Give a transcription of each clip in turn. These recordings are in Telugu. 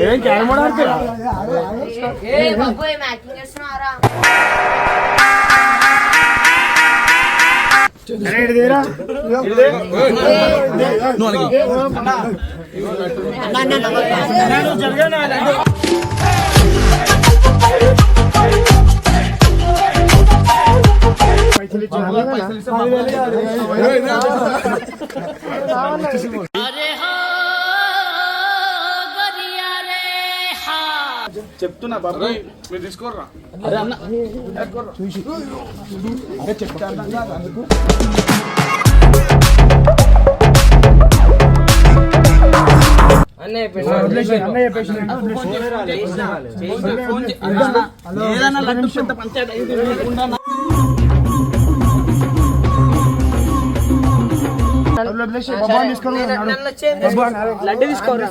ఏం క్యారమ్ ఆడుతురా ఏ బాబు ఏం యాక్టింగ్ చేస్తున్నారా పైసలు చెప్తున్నా బాబు. మీరు తీసుకోర్రా. చూసి. అరే చెప్తా. అన్నా. అందుకు ఏదన్నా పంచాయతీ అయ్యింది లేకుండా లడ్డు తీసుకోరా.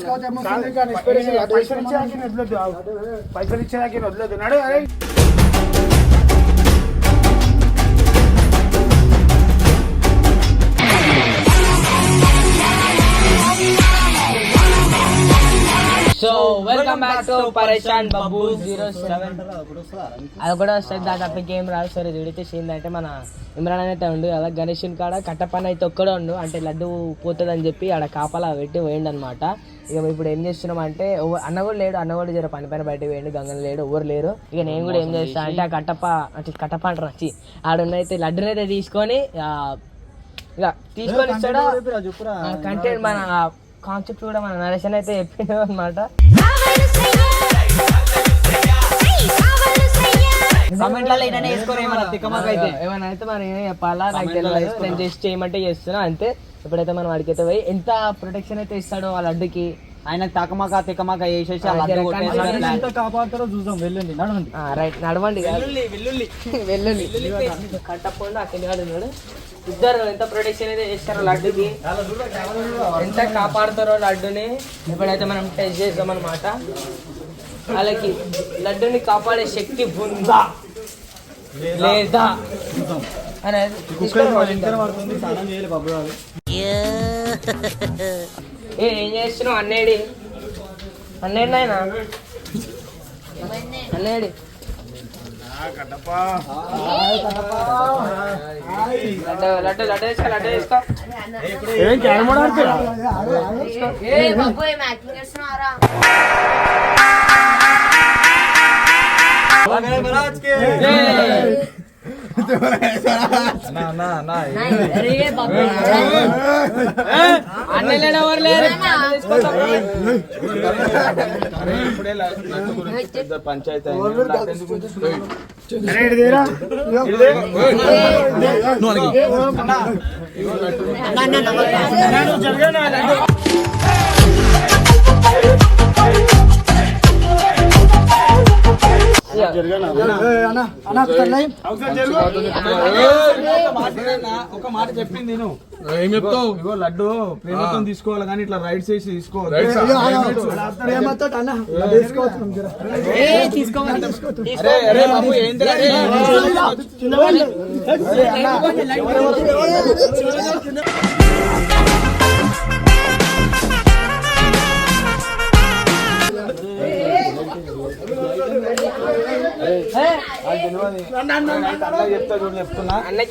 పైసలు ఇచ్చేదాకా వదలదు నడు అరే సో వెల్కమ్ బ్యాక్ టు పరేషాన్ బాబు జీరో సెవెన్ అది కూడా వస్తుంది దాని తప్పకి ఏం రాదు. సరే చూడితే ఏంటంటే మన ఇమ్రాన్ అయితే ఉండు అలా గణేష్ కాడ కట్టపని అయితే ఒక్కడే ఉండు. అంటే లడ్డు పోతుంది అని చెప్పి ఆడ కాపలా పెట్టి పోయిండు అనమాట ఇక ఇప్పుడు ఏం చేస్తున్నాం అంటే అన్న కూడా లేడు. అన్న కూడా జర పని పైన బయటకు పోయిండు. గంగన లేడు. ఎవరు లేరు. ఇక నేను కూడా ఏం చేస్తా అంటే ఆ కట్టప్ప అంటే కట్టప్ప అంటారు. వచ్చి ఆడున్నైతే లడ్డునైతే తీసుకొని ఆ, ఇక తీసుకొని ఇస్తాడు కంటెంట్ మన కాన్సెప్ట్ కూడా మన నరేషన్ అయితే చెప్పిండు అనమాట కామెంట్లలో ఏమైనా అయితే. మనం ఏం చెప్పాలా? నాకు తెలియదు నేను జస్ట్ చేయమంటే చేస్తున్నా అంతే. ఇప్పుడైతే మనం వాడికి అయితే పోయి ఎంత ప్రొటెక్షన్ అయితే ఇస్తాడో వాళ్ళ అడ్డుకి. ఆయన తకమక తిక్కమక వేసేసి కాపాడుతారో చూద్దాం వెళ్ళండి నడవండి. రైట్. నడవండి వెల్లుల్లి వెల్లుల్లి. కట్టకుండా అక్కడ ఉన్నాడు. ఇద్దరు ఎంత ప్రొటెక్షన్ అయితే చేస్తారో లడ్డుకి? ఎంత కాపాడుతారో లడ్డుని? ఇప్పుడైతే మనం టెస్ట్ చేద్దాం అనమాట వాళ్ళకి లడ్డుని కాపాడే శక్తి ఉందా? లేదా? ఏం చేస్తున్నావు అన్నేడి అన్నేడి నాయన? అన్నేడి లడ్డు లడ్డు లడ్డు వేసుకో లడ్డు వేసుకో ఏం క్యారమ్ ఆడుతురా? ఏ బాబు ఏం యాక్టింగ్ చేస్తున్నారా అరే బాబు అన్న లేడు ఎవరు లేరు ఇప్పుడే లడ్డు గురించి పెద్ద పంచాయతీ అయింది. లడ్డు ఎందుకు ఉంచుతున్నావు? అరే ఇటు తీరా ఒక మాట వినన్నా? ఒక మాట చెప్పింది నేను. ఏం చెప్తావు? ఇగో లడ్డు ప్రేమతో తీసుకోవాలి కానీ ఇట్లా రైట్స్ వేసి తీసుకోవాలి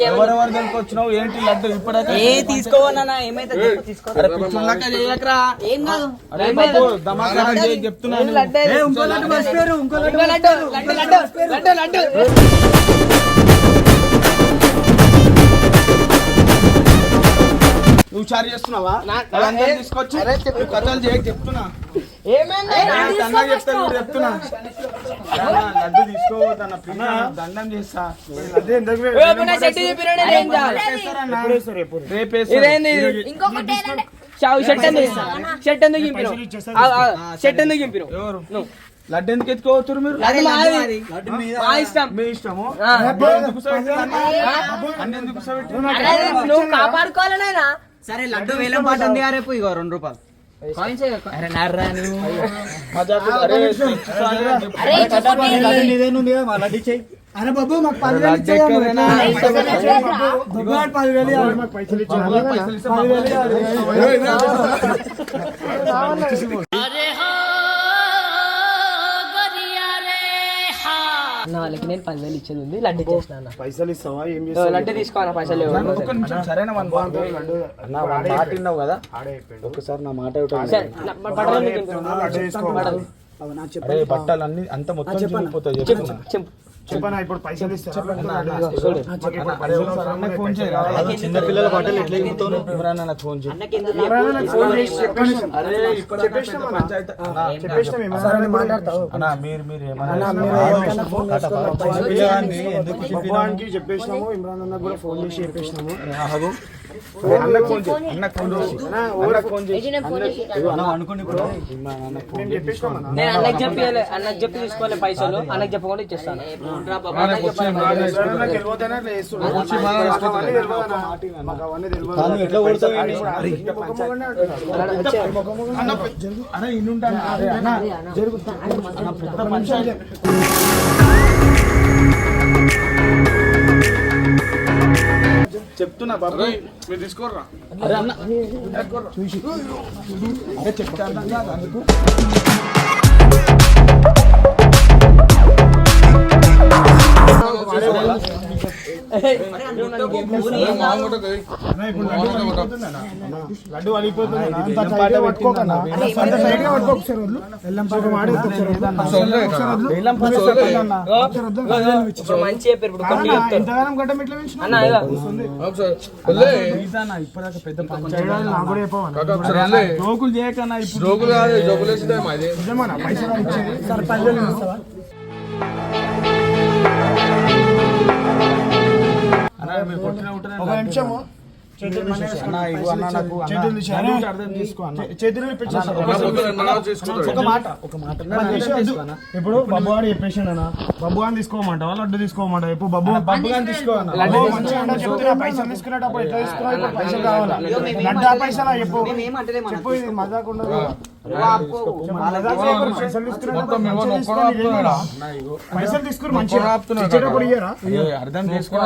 ఎవరెవరు దగ్గరికి వచ్చినావు ఏంటి లడ్డు ఇప్పుడైతే ఏ తీసుకోవన్నా ఏమైతే చెప్తున్నాను లడ్డు ఇంకో లడ్డు లడ్డు లడ్డు లడ్డు నువ్వు చారి చేస్తున్నావా తీసుకొచ్చి కథలు చేయ చెప్తున్నా ఏమైంది చెప్తున్నా లడ్డు తీసుకోవద్దన్న దండం చేస్తా. అదే ఎందుకు షర్ట్ ఎందుకు షర్ట్ ఎందుకు లడ్డు ఎందుకు ఎత్తుకోవచ్చు మీరు? అది మాది. మా ఇష్టం. మీ ఇష్టము? ఆ. ఎందుకు కూర్చోబెట్టారు అన్న? అన్న ఎందుకు కూర్చోబెట్టారు? అరే, నువ్వు కాపాడుకోవాలి నాయనా సరే లడ్డు వేలం పాట ఉంది రేపు ఇగో రెండు రూపాయలు. అరే బాబు మాకు పదివేలు ఇవ్వాలి మాకు పైసలు ఇచ్చిన అన్న వాళ్ళకి నేను పదివేలు ఇచ్చేది ఉంది లడ్డు చేసిన అన్న. పైసలు ఇస్తావా? ఏం చేస్తావు? లడ్డు తీసుకోవాలి పైసలు లేవు. ఒక్క నిమిషం సరేనా వన్ బాగుంది నా మాట విన్నావు కదా. ఒకసారి నా మాట బట్టలు. అన్ని అంత మొత్తం చిరిగిపోతాయి చెప్పు చెప్తున్నా. చెప్పు. చెప్పనా? ఇప్పుడు పైసలు ఇస్తారా? చూడు. అరే ఒకసారి అన్నకి ఫోన్ చేయరా చిన్న పిల్లల బట్టలు ఎట్లా ఇమ్ముతావు ఇమ్రాన్ అన్నకు ఫోన్ చేయి. ఫోన్ చేసి చెప్పేసినాం. అరే ఇప్పుడు చెప్పేసినాం అన్న. పంచాయతీ అన్నా, చెప్పేసినాం ఏమన్నా మాట్లాడతావు అన్నా మీరు మీరు ఏమన్నా పిల్లగాన్ని ఎందుకు భగవాన్కి చెప్పేసినాము ఇమ్రాన్ అన్న కూడా ఫోన్ చేసి చెప్పేసినాము. అన్నకు చెప్పి అన్నకి చెప్పి తీసుకోలే పైసలు అన్నకి చెప్పకుండా ఇచ్చేస్తాను అట్లా చేస్తున్నాడు. మాకు చెప్తున్నా బాబు. మీరు తీసుకోర్రా. అరే అన్న. చూసి. అరే చెప్తా అన్నా కాదు అందుకు అన్న, ఇప్పటిదాకా పెద్ద పంచాయతీ. జోకులు చేయకన్నా ఇప్పుడు నిజమన్నా? పైసలు తెలిసి వద్దు. ఇప్పుడు బబ్బు గారు చెప్పేసిండు అన్న బబ్బు గారిని తీసుకోమంటావా లడ్డు తీసుకోమంటావా ఇప్పుడు బబ్బు బబ్బు గారిని తీసుకో అన్న. లడ్డు మంచిగా ఉండదు చెప్తున్నా పైసలు తీసుకునేటప్పుడు ఎట్లా తీసుకున్నావు ఇప్పుడు పైసలు కావాలా లడ్డు ఆ పైసలా చెప్పు చెప్పు ఇది మజాక్ ఉండదు మజాక్ చేయకూడదు. పైసలు తీసుకుని మంచిగా. అర్థం చేసుకో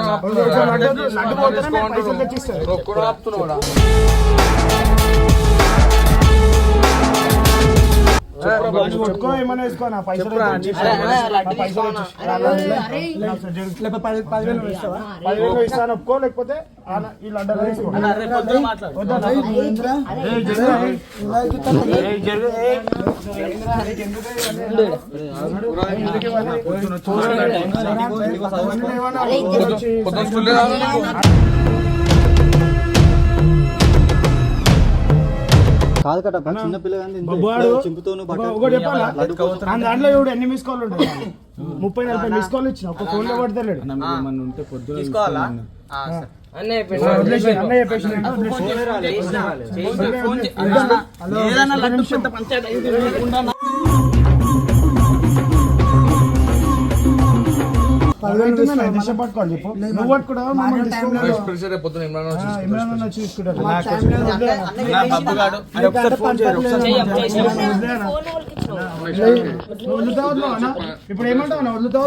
పదివేలు ఇస్తాను ఒప్పుకో లేకపోతే ఆ కాదు కట్టప్ప చిన్న పిల్లగాని దాంట్లో చూడు ఎన్ని మిస్ కాల్ ఉంటాయి? ముప్పై నలభై మిస్ కాల్ ఇచ్చిన ఒక ఫోన్లో పడతలేడు. ఉంటే పొద్దున ఏదన్నా లడ్డు పెద్ద పంచాయతీ పట్టుకోవాలి చెప్పు. నువ్వు తీసుకోవాలి ఇమ్రాన్ వచ్చి తీసుకుంటాడు ఇప్పుడు ఏమంటావు? వదులుతావా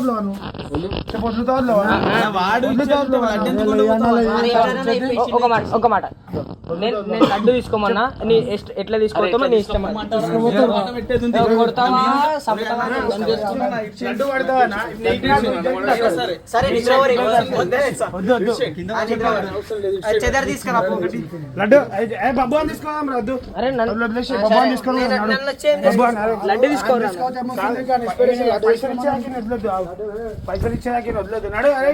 ఒక మాట ఒక మాట. నేను నేను లడ్డు తీసుకోమన్నా నీ ఎట్లా నీ ఇష్టం? లడ్డు అరే నన్ను తీసుకోరా పైసలు ఇచ్చేదాకా వదలొద్దు నడు అరే.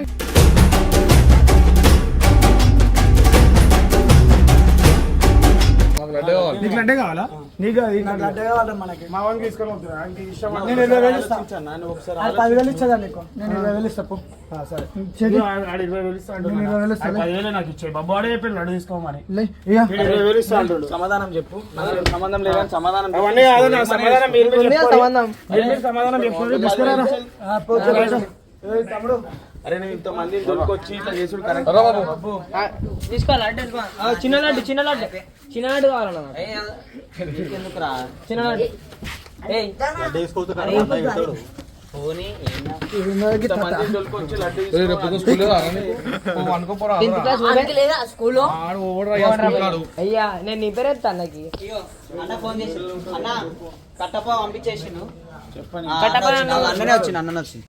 నీకు లడ్డే కావాలా? నీకు కాదు, నీకు లడ్డే కావాలి మనకి. మా వాడికి తీసుకొని పోతున్నా ఆయనకి ఇష్టం అంటే నేను ఇరవై వేలు ఇస్తాను. నన్ను ఒకసారి అది పదివేలు ఇచ్చేదా నీకు. నేను ఇరవై వేలు ఇస్తా పో. ఆ, సరే. ఆడు- ఆడు ఇరవై వేలు ఇస్తా అంటున్నాడు. ఆడు పదివేలే నాకు ఇచ్చే బాబు ఆడే చెప్పి లడ్డు తీసుకోమని. వీడు ఇరవై వేలు ఇస్తా అంటాడు సమాధానం చెప్పు. నాకు సంబంధం లేదని సమాధానం చెప్పు. అవన్నీ కాదు నా సమాధానం. మీరు మీరు ఉందా చెప్పుకోండి. సంబంధం? మీరు మీరు సమాధానం తీసుకురారా తమ్ముడు అరే నేను ఇంత మంది దొరికొచ్చి ఇట్లా చేసుడు కరెక్ట్ బాబు. ఆ, తీసుకో లడ్డు చిన్న లడ్డు చిన్న లడ్డు. చిన్న లడ్డు కావాలన్నా. ఎందుకురా? చిన్న లడ్డు. అయ్యా నేను నీ పేరు ఎత్తా అన్నకి. అన్న ఫోన్ చేసి అన్న కట్టప్ప పంపించేసిండు. చెప్పండి. అన్ననే వచ్చిండు అన్ననే వచ్చిండు.